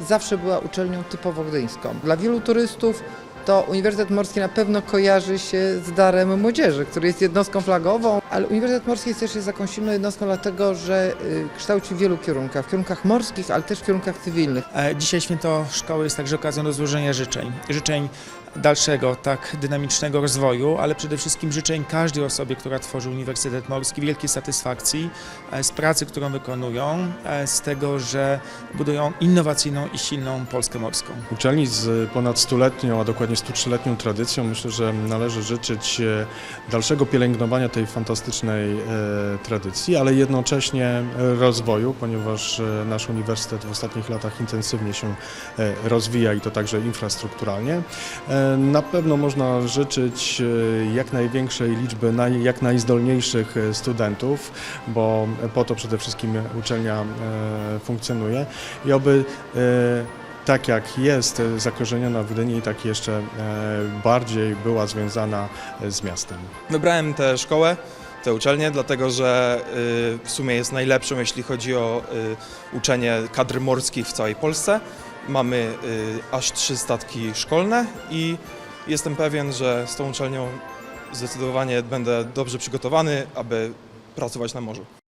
zawsze była uczelnią typowo gdyńską. Dla wielu turystów to Uniwersytet Morski na pewno kojarzy się z darem młodzieży, który jest jednostką flagową, ale Uniwersytet Morski też jest taką silną jednostką dlatego, że y, kształci w wielu kierunkach, w kierunkach morskich, ale też w kierunkach cywilnych. E, Dzisiaj święto szkoły jest także okazją do złożenia życzeń. Życzeń dalszego, tak dynamicznego rozwoju, ale przede wszystkim życzeń każdej osobie, która tworzy Uniwersytet Morski, wielkiej satysfakcji e, z pracy, którą wykonują, e, z tego, że budują innowacyjną i silną Polskę morską. Uczelni z ponad stuletnią, a dokładnie 103-letnią tradycją myślę, że należy życzyć dalszego pielęgnowania tej fantastycznej e, tradycji, ale jednocześnie rozwoju, ponieważ e, nasz uniwersytet w ostatnich latach intensywnie się e, rozwija i to także infrastrukturalnie. Na pewno można życzyć jak największej liczby jak najzdolniejszych studentów, bo po to przede wszystkim uczelnia funkcjonuje i oby tak jak jest zakorzeniona w Gdyni, tak jeszcze bardziej była związana z miastem. Wybrałem tę szkołę, tę uczelnię, dlatego że y, w sumie jest najlepszą, jeśli chodzi o y, uczenie kadr morskich w całej Polsce. Mamy y, aż trzy statki szkolne i jestem pewien, że z tą uczelnią zdecydowanie będę dobrze przygotowany, aby pracować na morzu.